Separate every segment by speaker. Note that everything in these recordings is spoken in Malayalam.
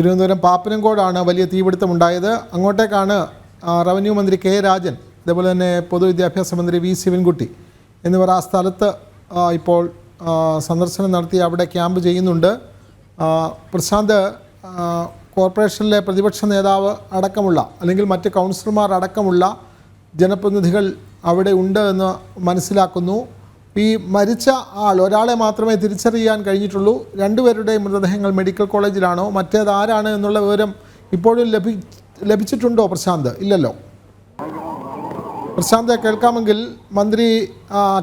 Speaker 1: തിരുവനന്തപുരം പാപ്പനംകോടാണ് വലിയ തീപിടുത്തമുണ്ടായത്. അങ്ങോട്ടേക്കാണ് റവന്യൂ മന്ത്രി കെ. രാജൻ അതേപോലെ തന്നെ പൊതുവിദ്യാഭ്യാസ മന്ത്രി വി. ശിവൻകുട്ടി എന്നിവർ ആ സ്ഥലത്ത് ഇപ്പോൾ സന്ദർശനം നടത്തി അവിടെ ക്യാമ്പ് ചെയ്യുന്നുണ്ട്. പ്രശാന്ത് കോർപ്പറേഷനിലെ പ്രതിപക്ഷ നേതാവ് അടക്കമുള്ള അല്ലെങ്കിൽ മറ്റ് കൗൺസിലർമാർ അടക്കമുള്ള ജനപ്രതിനിധികൾ അവിടെ ഉണ്ട് എന്ന് മനസ്സിലാക്കുന്നു. ഈ മരിച്ച ആൾ ഒരാളെ മാത്രമേ തിരിച്ചറിയാൻ കഴിഞ്ഞിട്ടുള്ളൂ. രണ്ടുപേരുടെയും മൃതദേഹങ്ങൾ മെഡിക്കൽ കോളേജിലാണോ? മറ്റേത് ആരാണ് എന്നുള്ള വിവരം ഇപ്പോഴും ലഭി ലഭിച്ചിട്ടുണ്ടോ പ്രശാന്ത്? ഇല്ലല്ലോ. പ്രശാന്ത് കേൾക്കാമെങ്കിൽ മന്ത്രി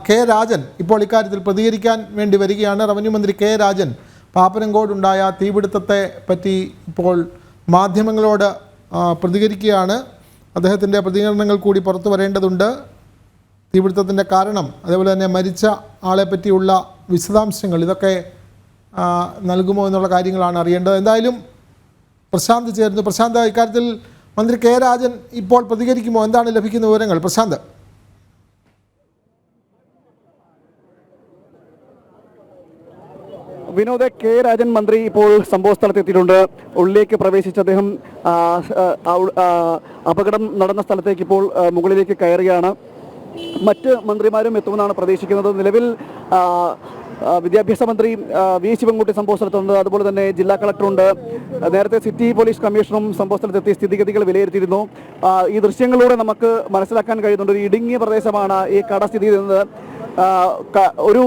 Speaker 1: കെ രാജൻ ഇപ്പോൾ ഇക്കാര്യത്തിൽ പ്രതികരിക്കാൻ വേണ്ടി വരികയാണ്. റവന്യൂ മന്ത്രി കെ രാജൻ പാപ്പനംകോടുണ്ടായ തീപിടുത്തത്തെ പറ്റി ഇപ്പോൾ മാധ്യമങ്ങളോട് പ്രതികരിക്കുകയാണ്. അദ്ദേഹത്തിന്റെ പ്രതികരണങ്ങൾ കൂടി പുറത്തു വരേണ്ടതുണ്ട്. തീപിടുത്തത്തിന്റെ കാരണം അതേപോലെ തന്നെ മരിച്ച ആളെ പറ്റിയുള്ള വിശദാംശങ്ങൾ ഇതൊക്കെ നൽകുമോ എന്നുള്ള കാര്യങ്ങളാണ് അറിയേണ്ടത്. എന്തായാലും പ്രശാന്ത് ചേർന്നു പ്രശാന്ത് ഇക്കാര്യത്തിൽ മന്ത്രി കെ രാജൻ ഇപ്പോൾ പ്രതികരിക്കുമോ? എന്താണ് ലഭിക്കുന്ന വിവരങ്ങൾ? പ്രശാന്ത്.
Speaker 2: വിനോദ കെ രാജൻ മന്ത്രി ഇപ്പോൾ സംഭവ സ്ഥലത്തെത്തിയിട്ടുണ്ട്. ഉള്ളിലേക്ക് പ്രവേശിച്ച അദ്ദേഹം അപകടം നടന്ന സ്ഥലത്തേക്ക് ഇപ്പോൾ മുകളിലേക്ക് കയറുകയാണ്. മറ്റ് മന്ത്രിമാരും എത്തുമെന്നാണ് പ്രതീക്ഷിക്കുന്നത്. നിലവിൽ വിദ്യാഭ്യാസ മന്ത്രി വി ശിവൻകുട്ടി സംഭവ സ്ഥലത്തുണ്ട്. അതുപോലെ തന്നെ ജില്ലാ കളക്ടറുണ്ട്. നേരത്തെ സിറ്റി പോലീസ് കമ്മീഷണറും സംഭവ സ്ഥലത്തെത്തി സ്ഥിതിഗതികൾ വിലയിരുത്തിയിരുന്നു. ഈ ദൃശ്യങ്ങളിലൂടെ നമുക്ക് മനസ്സിലാക്കാൻ കഴിയുന്നുണ്ട്. ഒരു ഇടുങ്ങിയ പ്രദേശമാണ് ഈ കട സ്ഥിതി ചെയ്യുന്നത്. ആ, ക- ഒരു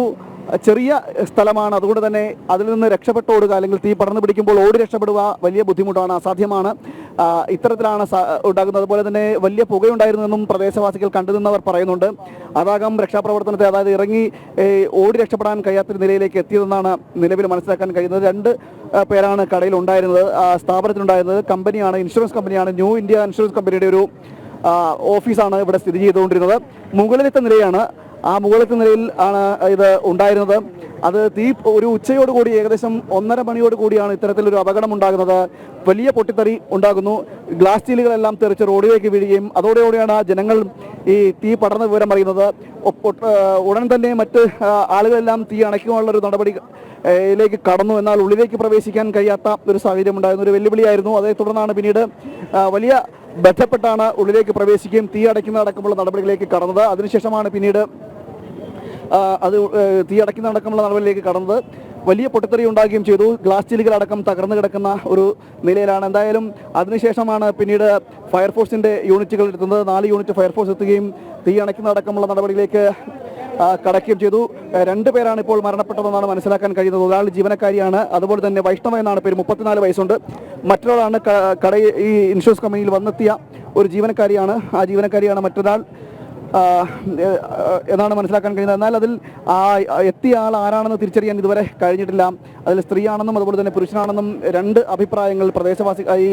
Speaker 2: ചെറിയ സ്ഥലമാണ്. അതുകൊണ്ട് തന്നെ അതിൽ നിന്ന് രക്ഷപ്പെട്ടോടുക അല്ലെങ്കിൽ തീ പടർന്നു പിടിക്കുമ്പോൾ ഓടി രക്ഷപ്പെടുക വലിയ ബുദ്ധിമുട്ടാണ് അസാധ്യമാണ്. ഇത്തരത്തിലാണ് ഉണ്ടാകുന്നത്. അതുപോലെ തന്നെ വലിയ പുകയുണ്ടായിരുന്നെന്നും പ്രദേശവാസികൾ കണ്ടുനിന്നവർ പറയുന്നുണ്ട്. അതാകാം രക്ഷാപ്രവർത്തനത്തെ അതായത് ഇറങ്ങി ഓടി രക്ഷപ്പെടാൻ കഴിയാത്ത നിലയിലേക്ക് എത്തിയതെന്നാണ് നിലവിൽ മനസ്സിലാക്കാൻ കഴിയുന്നത്. രണ്ട് പേരാണ് കടയിൽ ഉണ്ടായിരുന്നത്. സ്ഥാപനത്തിലുണ്ടായിരുന്നത് കമ്പനിയാണ് ഇൻഷുറൻസ് കമ്പനിയാണ്. ന്യൂ ഇന്ത്യ ഇൻഷുറൻസ് കമ്പനിയുടെ ഒരു ഓഫീസാണ് ഇവിടെ സ്ഥിതി ചെയ്തുകൊണ്ടിരുന്നത്. മുകളിലത്തെ നിലയാണ് ആ മുകളിലത്തെ നിലയിൽ ആണ് ഇത് ഉണ്ടായിരുന്നത്. അത് തീ ഒരു ഉച്ചയോട് കൂടി ഏകദേശം ഒന്നര മണിയോട് കൂടിയാണ് ഇത്തരത്തിലൊരു അപകടം ഉണ്ടാകുന്നത്. വലിയ പൊട്ടിത്തെറി ഉണ്ടാകുന്നു. ഗ്ലാസ് സ്റ്റീലുകളെല്ലാം തെറിച്ച് റോഡിലേക്ക് വീഴുകയും അതോടെയോടെയാണ് ജനങ്ങൾ ഈ തീ പടർന്ന വിവരം അറിയുന്നത്. ഉടൻ തന്നെ മറ്റ് ആളുകളെല്ലാം തീ അണയ്ക്കുവാനുള്ള ഒരു നടപടി യിലേക്ക് കടന്നു. എന്നാൽ ഉള്ളിലേക്ക് പ്രവേശിക്കാൻ കഴിയാത്ത ഒരു സാഹചര്യം ഉണ്ടായിരുന്നു. ഒരു വെല്ലുവിളിയായിരുന്നു. അതേ തുടർന്നാണ് പിന്നീട് വലിയ ബന്ധപ്പെട്ടാണ് ഉള്ളിലേക്ക് പ്രവേശിക്കുകയും തീ അടയ്ക്കുന്ന അടക്കമുള്ള നടപടികളിലേക്ക് കടന്നത്. അതിനുശേഷമാണ് പിന്നീട് അത് തീയടക്കി അടക്കമുള്ള നടപടിയിലേക്ക് കടന്നത് വലിയ പൊട്ടിത്തെറി ഉണ്ടാകുകയും ചെയ്തു. ഗ്ലാസ് ചില്ലുകൾ അടക്കം തകർന്നു കിടക്കുന്ന ഒരു നിലയിലാണ്. എന്തായാലും അതിനുശേഷമാണ് പിന്നീട് ഫയർഫോഴ്സിന്റെ യൂണിറ്റുകൾ എത്തുന്നത് നാല് യൂണിറ്റ് ഫയർഫോഴ്സ് എത്തുകയും തീ അണയ്ക്കുന്ന അടക്കമുള്ള നടപടിയിലേക്ക് കടക്കുകയും ചെയ്തു. ഏ, രണ്ട് പേരാണ് ഇപ്പോൾ മരണപ്പെട്ടതെന്നാണ് മനസ്സിലാക്കാൻ കഴിയുന്നത്. ഒരാൾ ജീവനക്കാരിയാണ്. അതുപോലെ തന്നെ വൈഷ്ണവ എന്നാണ് പേര്. മുപ്പത്തിനാല് വയസ്സുണ്ട്. മറ്റൊരാളാണ് കടയിൽ ഈ ഇൻഷുറൻസ് കമ്പനിയിൽ വന്നെത്തിയ ഒരു ജീവനക്കാരിയാണ്. ആ ജീവനക്കാരിയാണ് മറ്റൊരാൾ. എന്നാണ് മനസ്സിലാക്കാൻ കഴിയുന്നത്? എന്നാൽ അതിൽ ആ എത്തിയ ആൾ ആരാണെന്ന് തിരിച്ചറിയാൻ ഇതുവരെ കഴിഞ്ഞിട്ടില്ല. അതിൽ സ്ത്രീയാണെന്നും അതുപോലെ തന്നെ പുരുഷനാണെന്നും രണ്ട് അഭിപ്രായങ്ങൾ പ്രദേശവാസി ഈ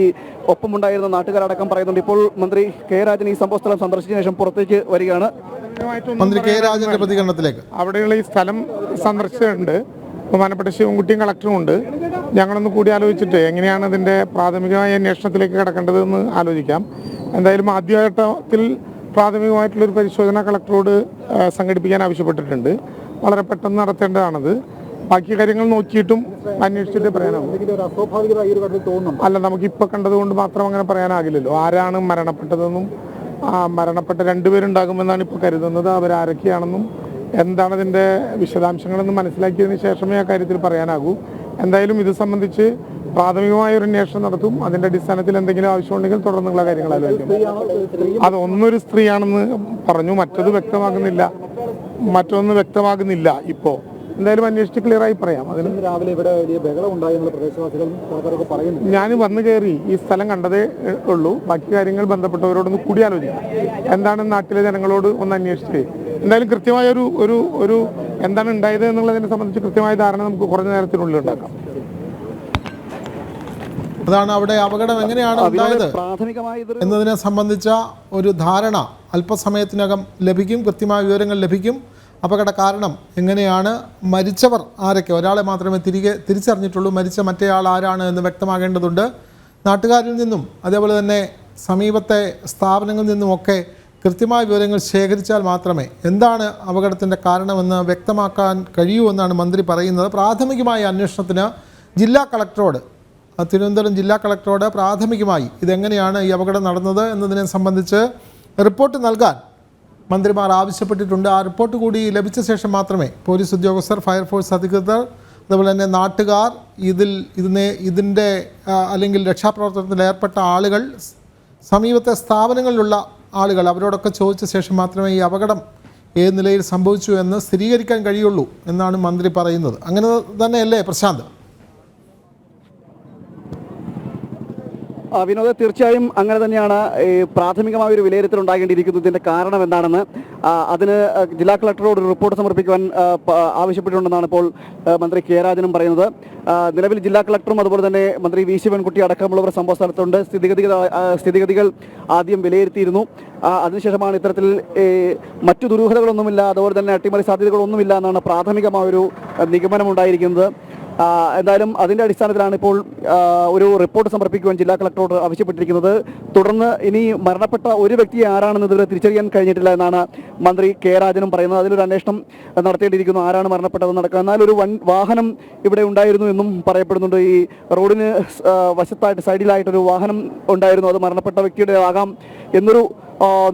Speaker 2: ഒപ്പമുണ്ടായിരുന്ന നാട്ടുകാരടക്കം പറയുന്നുണ്ട്. ഇപ്പോൾ മന്ത്രി കെ രാജൻ ഈ സംഭവസ്ഥലം സന്ദർശിച്ച ശേഷം പുറത്തേക്ക് വരികയാണ്.
Speaker 1: മന്ത്രി കെ രാജന്റെ പ്രതികരണത്തിലേക്ക്.
Speaker 3: അവിടെയുള്ള ഈ സ്ഥലം സന്ദർശിച്ചിട്ടുണ്ട്. ബഹുമാനപ്പെട്ട ശിവൻകുട്ടിയും കളക്ടറും ഉണ്ട്. ഞങ്ങളൊന്ന് കൂടി ആലോചിച്ചിട്ട് എങ്ങനെയാണ് ഇതിന്റെ പ്രാഥമികമായ അന്വേഷണത്തിലേക്ക് കിടക്കേണ്ടതെന്ന് ആലോചിക്കാം. എന്തായാലും ആദ്യഘട്ടത്തിൽ പ്രാഥമികമായിട്ടുള്ളൊരു പരിശോധന കളക്ടറോട് സംഘടിപ്പിക്കാൻ ആവശ്യപ്പെട്ടിട്ടുണ്ട്. വളരെ പെട്ടെന്ന് നടത്തേണ്ടതാണത്. ബാക്കി കാര്യങ്ങൾ നോക്കിയിട്ടും അന്വേഷിച്ചിട്ട് പറയാനാവും. അല്ല നമുക്ക് ഇപ്പൊ കണ്ടതുകൊണ്ട് മാത്രം അങ്ങനെ പറയാനാകില്ലല്ലോ. ആരാണ് മരണപ്പെട്ടതെന്നും ആ മരണപ്പെട്ട രണ്ടുപേരുണ്ടാകുമെന്നാണ് ഇപ്പോൾ കരുതുന്നത്. അവരാരൊക്കെയാണെന്നും എന്താണ് ഇതിന്റെ വിശദാംശങ്ങളെന്ന് മനസ്സിലാക്കിയതിന് ശേഷമേ ആ കാര്യത്തിൽ പറയാനാകൂ. എന്തായാലും ഇത് സംബന്ധിച്ച് പ്രാഥമികമായ ഒരു അന്വേഷണം നടത്തും. അതിന്റെ അടിസ്ഥാനത്തിൽ എന്തെങ്കിലും ആവശ്യമുണ്ടെങ്കിൽ തുടർന്നുള്ള കാര്യങ്ങൾ ആലോചിക്കും. അത് ഒന്നൊരു സ്ത്രീയാണെന്ന് പറഞ്ഞു മറ്റത് വ്യക്തമാകുന്നില്ല. മറ്റൊന്ന് വ്യക്തമാകുന്നില്ല ഇപ്പോ. എന്തായാലും അന്വേഷിച്ച് ക്ലിയർ ആയി പറയാം. അതിന്
Speaker 2: രാവിലെ ഇവിടെ വലിയ ബഹളം ഉണ്ടായി പ്രദേശവാസികൾ പറയുന്നു
Speaker 3: ഞാൻ വന്നു കയറി ഈ സ്ഥലം കണ്ടതേ ഉള്ളൂ. ബാക്കി കാര്യങ്ങൾ ബന്ധപ്പെട്ടവരോടൊന്ന് കൂടി ആലോചിക്കാം. എന്താണ് നാട്ടിലെ ജനങ്ങളോട് ഒന്ന് അന്വേഷിച്ച്. എന്തായാലും കൃത്യമായ ഒരു ഒരു ഒരു എന്താണ് ഉണ്ടായത് എന്നുള്ളതിനെ സംബന്ധിച്ച് കൃത്യമായ ധാരണ നമുക്ക് കുറഞ്ഞ നേരത്തിനുള്ളിൽ ഉണ്ടാക്കാം.
Speaker 1: അതാണ് അവിടെ അപകടം എങ്ങനെയാണ് ഉണ്ടായത് എന്നതിനെ സംബന്ധിച്ച ഒരു ധാരണ അല്പസമയത്തിനകം ലഭിക്കും കൃത്യമായ വിവരങ്ങൾ ലഭിക്കും. അപകട കാരണം എങ്ങനെയാണ് മരിച്ചവർ ആരൊക്കെ? ഒരാളെ മാത്രമേ തിരികെ തിരിച്ചറിഞ്ഞിട്ടുള്ളൂ. മരിച്ച മറ്റേയാൾ ആരാണ് എന്ന് വ്യക്തമാകേണ്ടതുണ്ട്. നാട്ടുകാരിൽ നിന്നും അതേപോലെ തന്നെ സമീപത്തെ സ്ഥാപനങ്ങളിൽ നിന്നും ഒക്കെ കൃത്യമായ വിവരങ്ങൾ ശേഖരിച്ചാൽ മാത്രമേ എന്താണ് അപകടത്തിന്റെ കാരണമെന്ന് വ്യക്തമാക്കാൻ കഴിയൂ എന്നാണ് മന്ത്രി പറയുന്നത്. പ്രാഥമികമായ അന്വേഷണത്തിന് ജില്ലാ കളക്ടറോട് തിരുവനന്തപുരം ജില്ലാ കളക്ടറോട് പ്രാഥമികമായി ഇതെങ്ങനെയാണ് ഈ അപകടം നടന്നത് എന്നതിനെ സംബന്ധിച്ച് റിപ്പോർട്ട് നൽകാൻ മന്ത്രിമാർ ആവശ്യപ്പെട്ടിട്ടുണ്ട്. ആ റിപ്പോർട്ട് കൂടി ലഭിച്ച ശേഷം മാത്രമേ പോലീസ് ഉദ്യോഗസ്ഥർ ഫയർഫോഴ്സ് അധികൃതർ അതുപോലെ തന്നെ നാട്ടുകാർ ഇതിൽ ഇതിനെ ഇതിന്റെ അല്ലെങ്കിൽ രക്ഷാപ്രവർത്തനത്തിൽ ഏർപ്പെട്ട ആളുകൾ സമീപത്തെ സ്ഥാപനങ്ങളിലുള്ള ആളുകൾ അവരോടൊക്കെ ചോദിച്ച ശേഷം മാത്രമേ ഈ അപകടം ഏത് നിലയിൽ സംഭവിച്ചു എന്ന് സ്ഥിരീകരിക്കാൻ കഴിയുള്ളൂ എന്നാണ് മന്ത്രി പറയുന്നത്. അങ്ങനെ തന്നെയല്ലേ പ്രശാന്ത്?
Speaker 2: വിനോദ് തീർച്ചയായും അങ്ങനെ തന്നെയാണ് പ്രാഥമികമായ ഒരു വിലയിരുത്തൽ ഉണ്ടാകേണ്ടിയിരിക്കുന്നത് ഇതിന്റെ കാരണം എന്താണെന്ന് അതിന് ജില്ലാ കളക്ടറോട് ഒരു റിപ്പോർട്ട് സമർപ്പിക്കുവാൻ ആവശ്യപ്പെട്ടിട്ടുണ്ടെന്നാണ് ഇപ്പോൾ മന്ത്രി കെ. രാജനും പറയുന്നത്. നിലവിൽ ജില്ലാ കളക്ടറും അതുപോലെ തന്നെ മന്ത്രി വി. ശിവൻകുട്ടി അടക്കമുള്ളവർ സംഭവ സ്ഥലത്തുണ്ട്. സ്ഥിതിഗതികൾ സ്ഥിതിഗതികൾ ആദ്യം വിലയിരുത്തിയിരുന്നു. അതിനുശേഷമാണ് ഇത്തരത്തിൽ മറ്റു ദുരൂഹതകളൊന്നുമില്ല അതുപോലെ തന്നെ അട്ടിമറി സാധ്യതകളൊന്നുമില്ല എന്നാണ് പ്രാഥമികമായ ഒരു നിഗമനം നിഗമനമുണ്ടായിരിക്കുന്നത്. എന്തായാലും അതിന്റെ അടിസ്ഥാനത്തിലാണ് ഇപ്പോൾ ഒരു റിപ്പോർട്ട് സമർപ്പിക്കുവാൻ ജില്ലാ കളക്ടറോട് ആവശ്യപ്പെട്ടിരിക്കുന്നത്. തുടർന്ന് ഇനി മരണപ്പെട്ട ഒരു വ്യക്തി ആരാണെന്ന് ഇതുവരെ തിരിച്ചറിയാൻ കഴിഞ്ഞിട്ടില്ല എന്നാണ് മന്ത്രി കെ രാജനും പറയുന്നത്. അതിലൊരു അന്വേഷണം നടത്തേണ്ടിയിരിക്കുന്നു. ആരാണ് മരണപ്പെട്ടതെന്ന് നടക്കുക എന്നാൽ ഒരു വൺ വാഹനം ഇവിടെ ഉണ്ടായിരുന്നു എന്നും പറയപ്പെടുന്നുണ്ട്. ഈ റോഡിന് വശത്തായിട്ട് സൈഡിലായിട്ടൊരു വാഹനം ഉണ്ടായിരുന്നു. അത് മരണപ്പെട്ട വ്യക്തിയുടെ ആകാം എന്നൊരു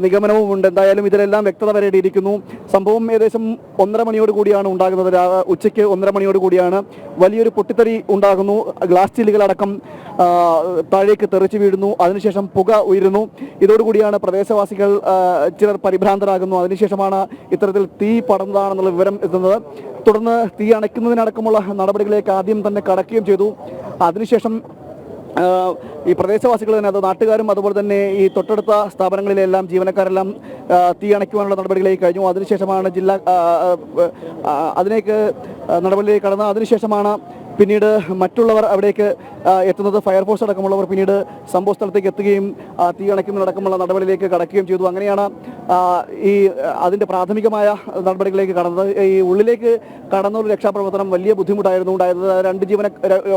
Speaker 2: നിഗമനവും ഉണ്ട്. എന്തായാലും ഇതിലെല്ലാം വ്യക്തത വരേണ്ടിയിരിക്കുന്നു. സംഭവം ഏകദേശം ഒന്നര മണിയോട് കൂടിയാണ് ഉണ്ടാകുന്നത്. ഉച്ചയ്ക്ക് ഒന്നര മണിയോട് കൂടിയാണ് വലിയൊരു പൊട്ടിത്തെറി ഉണ്ടാകുന്നു. ഗ്ലാസ് ചില്ലുകളടക്കം താഴേക്ക് തെറിച്ചു വീഴുന്നു. അതിനുശേഷം പുക ഉയരുന്നു. ഇതോടുകൂടിയാണ് പ്രദേശവാസികൾ ചിലർ പരിഭ്രാന്തരാകുന്നു. അതിനുശേഷമാണ് ഇത്തരത്തിൽ തീ പടർന്നതാണെന്നുള്ള വിവരം എത്തുന്നത്. തുടർന്ന് തീ അണയ്ക്കുന്നതിനടക്കമുള്ള നടപടികളിലേക്ക് ആദ്യം തന്നെ കടക്കുകയും ചെയ്തു. അതിനുശേഷം ഈ പ്രദേശവാസികൾ തന്നെ അത് നാട്ടുകാരും അതുപോലെ തന്നെ ഈ തൊട്ടടുത്ത സ്ഥാപനങ്ങളിലെല്ലാം ജീവനക്കാരെല്ലാം ആഹ് തീ അണയ്ക്കുവാനുള്ള നടപടികളിലേക്ക് കഴിഞ്ഞു. അതിനുശേഷമാണ് ജില്ലാ അതിലേക്ക് നടപടിയിലേക്ക് കടന്ന്. അതിനുശേഷമാണ് പിന്നീട് മറ്റുള്ളവർ അവിടേക്ക് എത്തുന്നത് ഫയർഫോഴ്സ് അടക്കമുള്ളവർ പിന്നീട് സംഭവ സ്ഥലത്തേക്ക് എത്തുകയും തീ അണയ്ക്കുന്നതടക്കമുള്ള നടപടിയിലേക്ക് കടക്കുകയും ചെയ്തു. അങ്ങനെയാണ് ഈ അതിന്റെ പ്രാഥമികമായ നടപടികളിലേക്ക് കടന്നത്. ഈ ഉള്ളിലേക്ക് കടന്ന ഒരു രക്ഷാപ്രവർത്തനം വലിയ ബുദ്ധിമുട്ടായിരുന്നു. ഉണ്ടായിരുന്നത് രണ്ട് ജീവന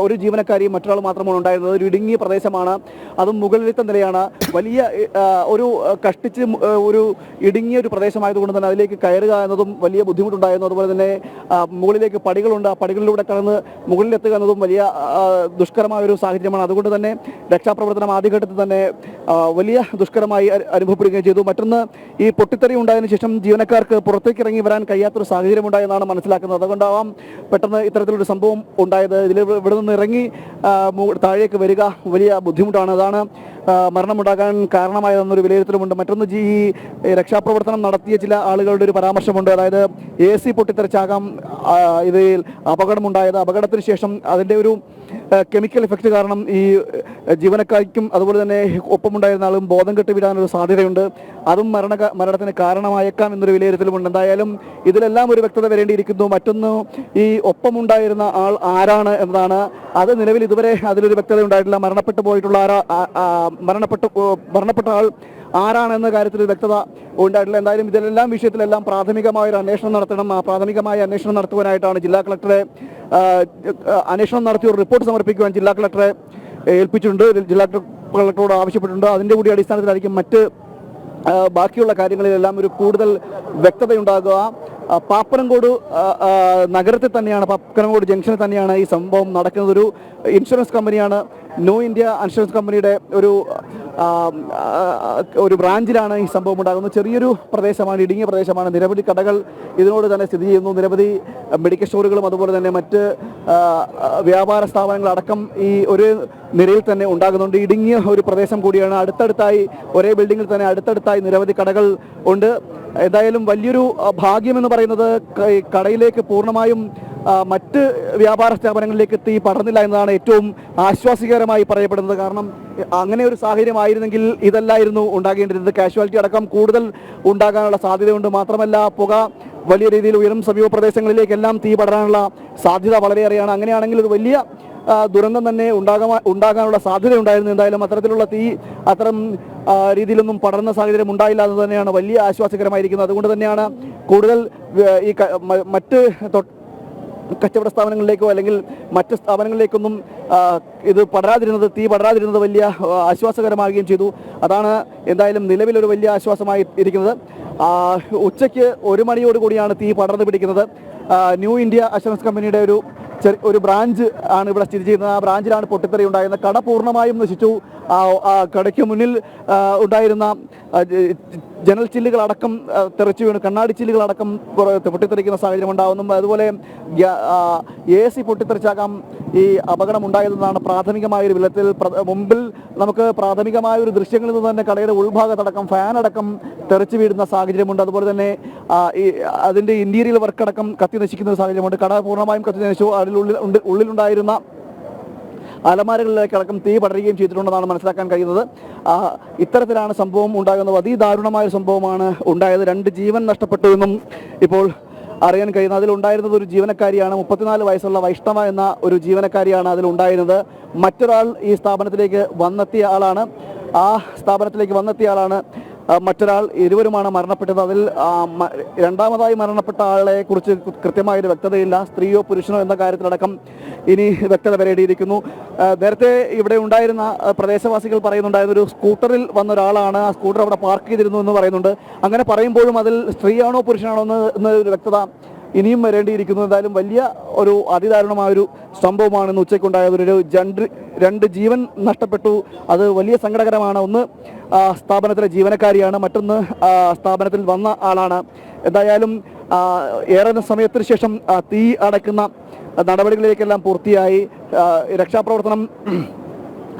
Speaker 2: ഒരു ജീവനക്കാരിയും മറ്റൊരാൾ മാത്രമാണ് ഉണ്ടായിരുന്നത്. ഒരു ഇടുങ്ങിയ പ്രദേശമാണ്. അതും മുകളിലത്തെ നിലയാണ്. വലിയ ഒരു കഷ്ടിച്ച് ഒരു ഇടുങ്ങിയ ഒരു പ്രദേശമായതുകൊണ്ട് തന്നെ അതിലേക്ക് കയറുക എന്നതും വലിയ ബുദ്ധിമുട്ടുണ്ടായിരുന്നു. അതുപോലെ തന്നെ മുകളിലേക്ക് പടികളുണ്ട്. ആ പടികളിലൂടെ കടന്ന് മുകളിലെത്തുക എന്നതും വലിയ ദുഷ്കരമായ ഒരു സാഹചര്യമാണ്. അതുകൊണ്ട് തന്നെ രക്ഷാപ്രവർത്തനം ആദ്യഘട്ടത്തിൽ തന്നെ വലിയ ദുഷ്കരമായി അനുഭവപ്പെടുകയും ചെയ്തു. മറ്റൊന്ന് ഈ പൊട്ടിത്തെറി ഉണ്ടായതിനു ശേഷം ജീവനക്കാർക്ക് പുറത്തേക്ക് ഇറങ്ങി വരാൻ കഴിയാത്തൊരു സാഹചര്യം ഉണ്ടായെന്നാണ് മനസ്സിലാക്കുന്നത്. അതുകൊണ്ടാവാം പെട്ടെന്ന് ഇത്തരത്തിലൊരു സംഭവം ഉണ്ടായത്. ഇതിൽ ഇവിടെ നിന്ന് ഇറങ്ങി താഴേക്ക് വരിക വലിയ ബുദ്ധിമുട്ടാണ്. അതാണ് മരണമുണ്ടാകാൻ കാരണമായതെന്നൊരു വിലയിരുത്തലുമുണ്ട്. മറ്റൊന്ന് ഈ രക്ഷാപ്രവർത്തനം നടത്തിയ ചില ആളുകളുടെ ഒരു പരാമർശമുണ്ട്. അതായത് എ സി പൊട്ടിത്തെറിച്ചാകാം ഇതിൽ അപകടമുണ്ടായത്. അപകടത്തിന് ശേഷം അതിന്റെ ഒരു കെമിക്കൽ എഫക്റ്റ് കാരണം ഈ ജീവനക്കാർക്കും അതുപോലെ തന്നെ ഒപ്പമുണ്ടായിരുന്ന ആളും ബോധം കെട്ട് വിടാനൊരു സാധ്യതയുണ്ട്. അതും മരണ മരണത്തിന് കാരണമായേക്കാം എന്നൊരു വിലയിരുത്തലുമുണ്ട്. എന്തായാലും ഇതിലെല്ലാം ഒരു വ്യക്തത വരേണ്ടിയിരിക്കുന്നു. മറ്റൊന്ന് ഈ ഒപ്പമുണ്ടായിരുന്ന ആൾ ആരാണ് എന്നതാണ്. അത് നിലവിൽ ഇതുവരെ അതിലൊരു വ്യക്തത ഉണ്ടായിട്ടില്ല മരണപ്പെട്ടു പോയിട്ടുള്ള ആരാ മരണപ്പെട്ടു മരണപ്പെട്ട ആൾ ആരാണ് എന്ന കാര്യത്തിൽ വ്യക്തത ഉണ്ടായിട്ടില്ല. എന്തായാലും ഇതിലെല്ലാം വിഷയത്തിലെല്ലാം പ്രാഥമികമായ ഒരു അന്വേഷണം നടത്തണം. പ്രാഥമികമായ അന്വേഷണം നടത്തുവാനായിട്ടാണ് ജില്ലാ കളക്ടറെ അന്വേഷണം നടത്തിയ ഒരു റിപ്പോർട്ട് സമർപ്പിക്കുവാൻ ജില്ലാ കളക്ടറെ ഏൽപ്പിച്ചിട്ടുണ്ട്. ജില്ലാ കളക്ടറോട് ആവശ്യപ്പെട്ടിട്ടുണ്ട്. അതിന്റെ കൂടി അടിസ്ഥാനത്തിലായിരിക്കും മറ്റ് ബാക്കിയുള്ള കാര്യങ്ങളിലെല്ലാം ഒരു കൂടുതൽ വ്യക്തതയുണ്ടാകുക. പാപ്പനംകോട് നഗരത്തിൽ തന്നെയാണ് പാപ്പനംകോട് ജംഗ്ഷനിൽ തന്നെയാണ് ഈ സംഭവം നടക്കുന്നത് ഒരു ഇൻഷുറൻസ് കമ്പനിയാണ്. ന്യൂ ഇന്ത്യ ഇൻഷുറൻസ് കമ്പനിയുടെ ഒരു ഒരു ബ്രാഞ്ചിലാണ് ഈ സംഭവം ഉണ്ടാകുന്നത്. ചെറിയൊരു പ്രദേശമാണ് ഇടുങ്ങിയ പ്രദേശമാണ്. നിരവധി കടകൾ ഇതിനോട് തന്നെ സ്ഥിതി ചെയ്യുന്നു. നിരവധി മെഡിക്കൽ സ്റ്റോറുകളും അതുപോലെ തന്നെ മറ്റ് വ്യാപാര സ്ഥാപനങ്ങൾ അടക്കം ഈ ഒരു നിരയിൽ തന്നെ ഉണ്ടാകുന്നുണ്ട്. ഇടുങ്ങിയ ഒരു പ്രദേശം കൂടിയാണ്. അടുത്തടുത്തായി ഒരേ ബിൽഡിങ്ങിൽ തന്നെ അടുത്തടുത്തായി നിരവധി കടകൾ ഉണ്ട്. എന്തായാലും വലിയൊരു ഭാഗ്യമെന്ന് പറയുന്നത് കടയിലേക്ക് പൂർണമായും മറ്റ് വ്യാപാര സ്ഥാപനങ്ങളിലേക്ക് എത്തി പടർന്നില്ല എന്നതാണ് ഏറ്റവും ആശ്വാസികരമായി പറയപ്പെടുന്നത്. കാരണം അങ്ങനെ ഒരു സാഹചര്യമായിരുന്നെങ്കിൽ ഇതല്ലായിരുന്നു ഉണ്ടാകേണ്ടിരുന്നത്. കാഷ്വാലിറ്റി അടക്കം കൂടുതൽ ഉണ്ടാകാനുള്ള സാധ്യതയുണ്ട്. മാത്രമല്ല പുക വലിയ രീതിയിൽ ഉയരും സമീപ പ്രദേശങ്ങളിലേക്കെല്ലാം തീ പടരാനുള്ള സാധ്യത വളരെയേറെയാണ്. അങ്ങനെയാണെങ്കിൽ ഒരു വലിയ ദുരന്തം തന്നെ ഉണ്ടാകാൻ ഉണ്ടാകാനുള്ള സാധ്യത ഉണ്ടായിരുന്നു എന്തായാലും അത്തരത്തിലുള്ള തീ അത്തരം രീതിയിലൊന്നും പടർന്ന സാഹചര്യം ഉണ്ടായില്ല എന്ന് തന്നെയാണ് വലിയ ആശ്വാസകരമായിരിക്കുന്നത്. അതുകൊണ്ട് തന്നെയാണ് കൂടുതൽ ഈ മറ്റ് കച്ചവട സ്ഥാപനങ്ങളിലേക്കോ അല്ലെങ്കിൽ മറ്റ് സ്ഥാപനങ്ങളിലേക്കൊന്നും ഇത് പടരാതിരുന്നത് തീ പടരാതിരുന്നത് വലിയ ആശ്വാസകരമാകുകയും ചെയ്തു. അതാണ് എന്തായാലും നിലവിലൊരു വലിയ ആശ്വാസമായി ഇരിക്കുന്നത്. ഉച്ചയ്ക്ക് ഒരു മണിയോട് കൂടിയാണ് തീ പടർന്നു പിടിക്കുന്നത്. ന്യൂ ഇന്ത്യ അഷുറൻസ് കമ്പനിയുടെ ഒരു ഒരു ബ്രാഞ്ച് ആണ് ഇവിടെ സ്ഥിതി ചെയ്യുന്നത്. ആ ബ്രാഞ്ചിലാണ് പൊട്ടിത്തെറി ഉണ്ടായിരുന്നത്. കട പൂർണമായും നശിച്ചു. കടയ്ക്ക് മുന്നിൽ ഉണ്ടായിരുന്ന ജനൽ ചില്ലുകളടക്കം തെറിച്ചു വീണു കണ്ണാടി ചില്ലുകളടക്കം പൊട്ടിത്തെറിക്കുന്ന സാഹചര്യം ഉണ്ടാകുന്നു അതുപോലെ എ സി പൊട്ടിത്തെറിച്ചാകാം ഈ അപകടം ഉണ്ടായതെന്നാണ് പ്രാഥമികമായ ഒരു വിലത്തിൽ മുമ്പിൽ നമുക്ക് പ്രാഥമികമായ ഒരു ദൃശ്യങ്ങളിൽ നിന്ന് തന്നെ കടയുടെ ഉൾഭാഗത്തടക്കം ഫാൻ അടക്കം തെറിച്ചു വീഴുന്ന സാഹചര്യമുണ്ട്. അതുപോലെ തന്നെ ഈ അതിന്റെ ഇന്റീരിയൽ വർക്ക് അടക്കം കത്തി നശിക്കുന്ന സാഹചര്യമുണ്ട്. കട പൂർണമായും കത്തി നശിച്ചു. അതിനുള്ളിൽ ഉള്ളിലുണ്ടായിരുന്ന അലമാരകളിലേക്ക് അടക്കം തീ പടരുകയും ചെയ്തിട്ടുണ്ടെന്നാണ് മനസ്സിലാക്കാൻ കഴിയുന്നത്. ഇത്തരത്തിലാണ് സംഭവം ഉണ്ടാകുന്നത്. അതിദാരുണമായ സംഭവമാണ് ഉണ്ടായത്. രണ്ട് ജീവൻ നഷ്ടപ്പെട്ടു എന്നും ഇപ്പോൾ അറിയാൻ കഴിയുന്നത്. അതിലുണ്ടായിരുന്നത് ഒരു ജീവനക്കാരിയാണ്. മുപ്പത്തിനാല് വയസ്സുള്ള വൈഷ്ണവ എന്ന ഒരു ജീവനക്കാരിയാണ് അതിലുണ്ടായിരുന്നത് മറ്റൊരാൾ ഈ സ്ഥാപനത്തിലേക്ക് വന്നെത്തിയ ആളാണ്. ആ സ്ഥാപനത്തിലേക്ക് വന്നെത്തിയ ആളാണ് മറ്റൊരാൾ ഇരുവരുമാണ് മരണപ്പെട്ടത്. അതിൽ രണ്ടാമതായി മരണപ്പെട്ട ആളെ കുറിച്ച് കൃത്യമായൊരു വ്യക്തതയില്ല. സ്ത്രീയോ പുരുഷനോ എന്ന കാര്യത്തിലടക്കം ഇനി വ്യക്തത വരേണ്ടിയിരിക്കുന്നു. നേരത്തെ ഇവിടെ ഉണ്ടായിരുന്ന പ്രദേശവാസികൾ പറയുന്നുണ്ടായിരുന്ന ഒരു സ്കൂട്ടറിൽ വന്ന ഒരാളാണ് ആ സ്കൂട്ടർ അവിടെ പാർക്ക് ചെയ്തിരുന്നു എന്ന് പറയുന്നുണ്ട്. അങ്ങനെ പറയുമ്പോഴും അതിൽ സ്ത്രീയാണോ പുരുഷനാണോ എന്ന് എന്നൊരു വ്യക്തത ഇനിയും വരേണ്ടിയിരിക്കുന്നു. എന്തായാലും വലിയ ഒരു അതിദാരുണമായ ഒരു സംഭവമാണ് ഇന്ന് ഉച്ചയ്ക്കുണ്ടായത് ഒരു രണ്ട് രണ്ട് ജീവൻ നഷ്ടപ്പെട്ടു. അത് വലിയ സങ്കടകരമാണ്. ഒന്ന് സ്ഥാപനത്തിലെ ജീവനക്കാരിയാണ്. മറ്റൊന്ന് സ്ഥാപനത്തിൽ വന്ന ആളാണ്. എന്തായാലും ഏറെ സമയത്തിന് ശേഷം തീ അടയ്ക്കുന്ന നടപടികളിലേക്കെല്ലാം പൂർത്തിയായി. രക്ഷാപ്രവർത്തനം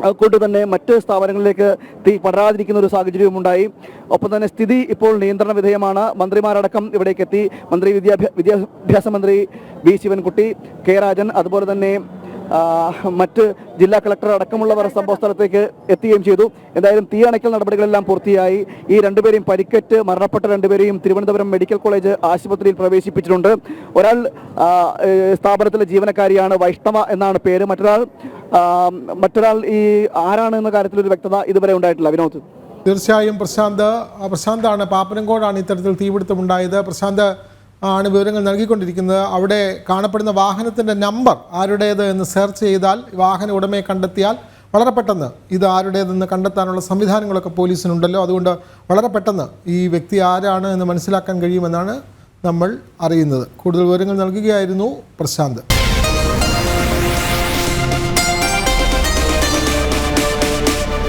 Speaker 2: കൊണ്ട് തന്നെ മറ്റ് സ്ഥാപനങ്ങളിലേക്ക് തീ പടരാതിരിക്കുന്ന ഒരു സാഹചര്യവും ഉണ്ടായി. ഒപ്പം തന്നെ സ്ഥിതി ഇപ്പോൾ നിയന്ത്രണ വിധേയമാണ്. മന്ത്രിമാരടക്കം ഇവിടേക്കെത്തി മന്ത്രി വിദ്യാഭ്യാ വിദ്യാഭ്യാസ മന്ത്രി വി. ശിവൻകുട്ടി കെ. രാജൻ അതുപോലെ തന്നെ മറ്റ് ജില്ലാ കളക്ടർ അടക്കമുള്ളവർ സംഭവ സ്ഥലത്തേക്ക് എത്തുകയും ചെയ്തു. എന്തായാലും തീ അണയ്ക്കൽ നടപടികളെല്ലാം പൂർത്തിയായി. ഈ രണ്ടുപേരെയും പരിക്കേറ്റ് മരണപ്പെട്ട രണ്ടുപേരെയും തിരുവനന്തപുരം മെഡിക്കൽ കോളേജ് ആശുപത്രിയിൽ പ്രവേശിപ്പിച്ചിട്ടുണ്ട്. ഒരാൾ സ്ഥാപനത്തിലെ ജീവനക്കാരിയാണ് വൈഷ്ണവ എന്നാണ് പേര്. മറ്റൊരാൾ മറ്റൊരാൾ ഈ ആരാണ് എന്ന കാര്യത്തിൽ ഒരു വ്യക്തത ഇതുവരെ ഉണ്ടായിട്ടില്ല. വിനോദ്.
Speaker 1: തീർച്ചയായും പ്രശാന്ത് പ്രശാന്താണ് പാപ്പനംകോടാണ് ഇത്തരത്തിൽ തീപിടുത്തമുണ്ടായത്. പ്രശാന്ത് ആണ് വിവരങ്ങൾ നൽകിക്കൊണ്ടിരിക്കുന്നത്. അവിടെ കാണപ്പെടുന്ന വാഹനത്തിന്റെ നമ്പർ ആരുടേത് എന്ന് സെർച്ച് ചെയ്താൽ വാഹന ഉടമയെ കണ്ടെത്തിയാൽ വളരെ പെട്ടെന്ന് ഇത് ആരുടേതെന്ന് കണ്ടെത്താനുള്ള സംവിധാനങ്ങളൊക്കെ പോലീസിനുണ്ടല്ലോ. അതുകൊണ്ട് വളരെ പെട്ടെന്ന് ഈ വ്യക്തി ആരാണ് എന്ന് മനസ്സിലാക്കാൻ കഴിയുമെന്നാണ് നമ്മൾ അറിയുന്നത്. കൂടുതൽ വിവരങ്ങൾ നൽകുകയായിരുന്നു പ്രശാന്ത്.